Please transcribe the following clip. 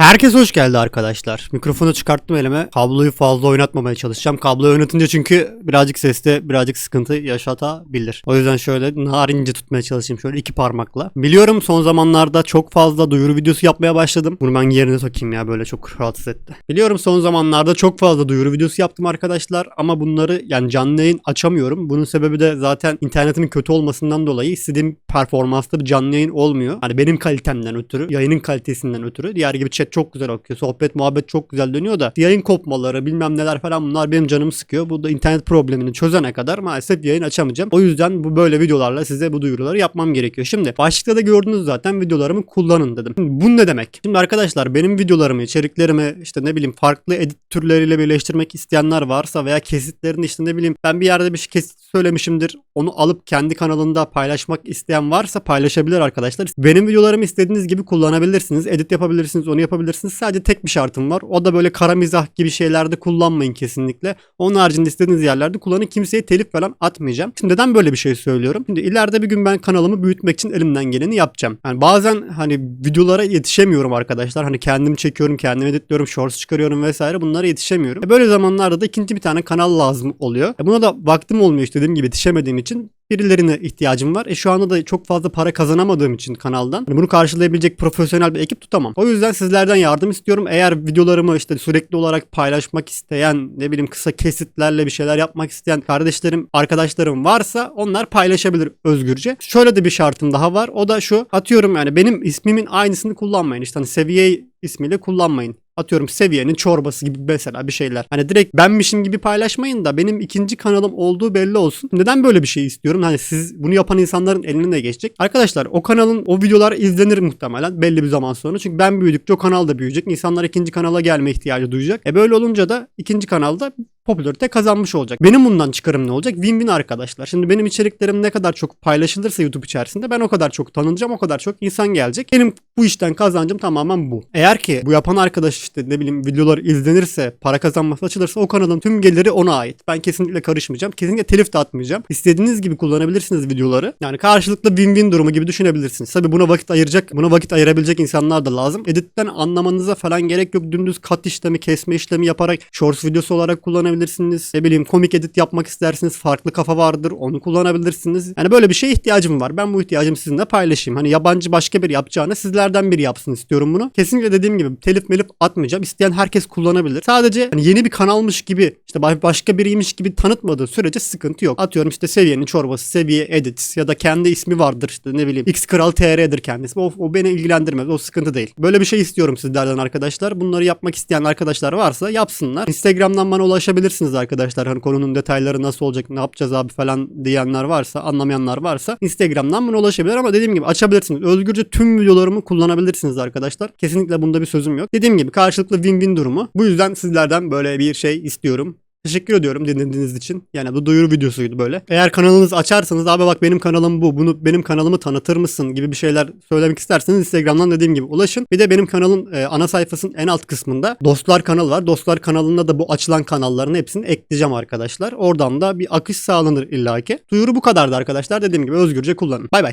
Herkes hoş geldi arkadaşlar. Mikrofonu çıkarttım elime. Kabloyu fazla oynatmamaya çalışacağım. Kabloyu oynatınca çünkü birazcık seste birazcık sıkıntı yaşatabilir. O yüzden şöyle narince tutmaya çalışayım şöyle iki parmakla. Biliyorum son zamanlarda çok fazla duyuru videosu yapmaya başladım. Bunu ben yerine sokayım ya böyle çok rahatsız etti. Biliyorum son zamanlarda çok fazla duyuru videosu yaptım arkadaşlar ama bunları yani canlı yayın açamıyorum. Bunun sebebi de zaten internetimin kötü olmasından dolayı istediğim performansta bir canlı yayın olmuyor. Hani benim kalitemden ötürü, yayının kalitesinden ötürü. Diğer gibi chat çok güzel akıyor. Sohbet muhabbet çok güzel dönüyor da yayın kopmaları bilmem neler falan bunlar benim canımı sıkıyor. Bu da internet problemini çözene kadar maalesef yayın açamayacağım. O yüzden bu böyle videolarla size bu duyuruları yapmam gerekiyor. Şimdi başlıkta da gördünüz zaten videolarımı kullanın dedim. Şimdi bu ne demek? Şimdi arkadaşlar benim videolarımı, içeriklerimi işte ne bileyim farklı edit türleriyle birleştirmek isteyenler varsa veya kesitlerini işte ne bileyim ben bir yerde bir şey kesit söylemişimdir. Onu alıp kendi kanalında paylaşmak isteyen varsa paylaşabilir arkadaşlar. Benim videolarımı istediğiniz gibi kullanabilirsiniz. Edit yapabilirsiniz, onu yapabilirsiniz. Sadece tek bir şartım var. O da böyle kara mizah gibi şeylerde kullanmayın kesinlikle. Onun haricinde istediğiniz yerlerde kullanın. Kimseye telif falan atmayacağım. Şimdi neden böyle bir şey söylüyorum? Şimdi ileride bir gün ben kanalımı büyütmek için elimden geleni yapacağım. Yani bazen hani videolara yetişemiyorum arkadaşlar. Hani kendim çekiyorum, kendim editliyorum, shorts çıkarıyorum vesaire. Bunlara yetişemiyorum. E böyle zamanlarda da ikinci bir tane kanal lazım oluyor. E buna da vaktim olmuyor işte dediğim gibi yetişemediğim için birilerine ihtiyacım var. E şu anda da çok fazla para kazanamadığım için kanaldan hani bunu karşılayabilecek profesyonel bir ekip tutamam. O yüzden sizlerden yardım istiyorum. Eğer videolarımı işte sürekli olarak paylaşmak isteyen, ne bileyim kısa kesitlerle bir şeyler yapmak isteyen kardeşlerim, arkadaşlarım varsa onlar paylaşabilir özgürce. Şöyle de bir şartım daha var. O da şu. Atıyorum yani benim ismimin aynısını kullanmayın. İşte hani seviye ismiyle kullanmayın atıyorum seviyenin çorbası gibi mesela bir şeyler. Hani direkt benmişim gibi paylaşmayın da benim ikinci kanalım olduğu belli olsun. Neden böyle bir şey istiyorum? Hani siz bunu yapan insanların eline de geçecek. Arkadaşlar o kanalın o videolar izlenir muhtemelen belli bir zaman sonra. Çünkü ben büyüdükçe o kanal da büyüyecek. İnsanlar ikinci kanala gelme ihtiyacı duyacak. E böyle olunca da ikinci kanalda popülarite kazanmış olacak. Benim bundan çıkarım ne olacak? Win-win arkadaşlar. Şimdi benim içeriklerim ne kadar çok paylaşılırsa YouTube içerisinde ben o kadar çok tanınacağım, o kadar çok insan gelecek. Benim bu işten kazancım tamamen bu. Eğer ki bu yapan arkadaş işte ne bileyim videolar izlenirse, para kazanması açılırsa o kanalın tüm geliri ona ait. Ben kesinlikle karışmayacağım. Kesinlikle telif de atmayacağım. İstediğiniz gibi kullanabilirsiniz videoları. Yani karşılıklı win-win durumu gibi düşünebilirsiniz. Tabii buna vakit ayıracak, buna vakit ayırabilecek insanlar da lazım. Editten anlamanıza falan gerek yok. Dümdüz kat işlemi, kesme işlemi yaparak shorts videosu olarak kullanabilirsiniz. Ne bileyim komik edit yapmak istersiniz. Farklı kafa vardır. Onu kullanabilirsiniz. Yani böyle bir şeye ihtiyacım var. Ben bu ihtiyacımı sizinle paylaşayım. Hani yabancı başka biri yapacağını sizlerden biri yapsın istiyorum bunu. Kesinlikle dediğim gibi telif melif atmayacağım. İsteyen herkes kullanabilir. Sadece hani yeni bir kanalmış gibi işte başka biriymiş gibi tanıtmadığı sürece sıkıntı yok. Atıyorum işte seviyenin çorbası, seviye edit ya da kendi ismi vardır işte ne bileyim X Kral TR'dir kendisi. O, o beni ilgilendirmez. O sıkıntı değil. Böyle bir şey istiyorum sizlerden arkadaşlar. Bunları yapmak isteyen arkadaşlar varsa yapsınlar. Instagram'dan bana ulaşabilirsiniz arkadaşlar. Hani konunun detayları nasıl olacak, ne yapacağız abi falan diyenler varsa, anlamayanlar varsa Instagram'dan bana ulaşabilir ama dediğim gibi açabilirsiniz. Özgürce tüm videolarımı kullanabilirsiniz arkadaşlar. Kesinlikle bunda bir sözüm yok. Dediğim gibi karşılıklı win-win durumu. Bu yüzden sizlerden böyle bir şey istiyorum. Teşekkür ediyorum dinlediğiniz için. Yani bu duyuru videosuydu böyle. Eğer kanalınızı açarsanız abi bak benim kanalım bu. Bunu benim kanalımı tanıtır mısın gibi bir şeyler söylemek isterseniz Instagram'dan dediğim gibi ulaşın. Bir de benim kanalın e, ana sayfasının en alt kısmında dostlar kanalı var. Dostlar kanalında da bu açılan kanalların hepsini ekleyeceğim arkadaşlar. Oradan da bir akış sağlanır illaki. Duyuru bu kadardı arkadaşlar. Dediğim gibi özgürce kullanın. Bay bay.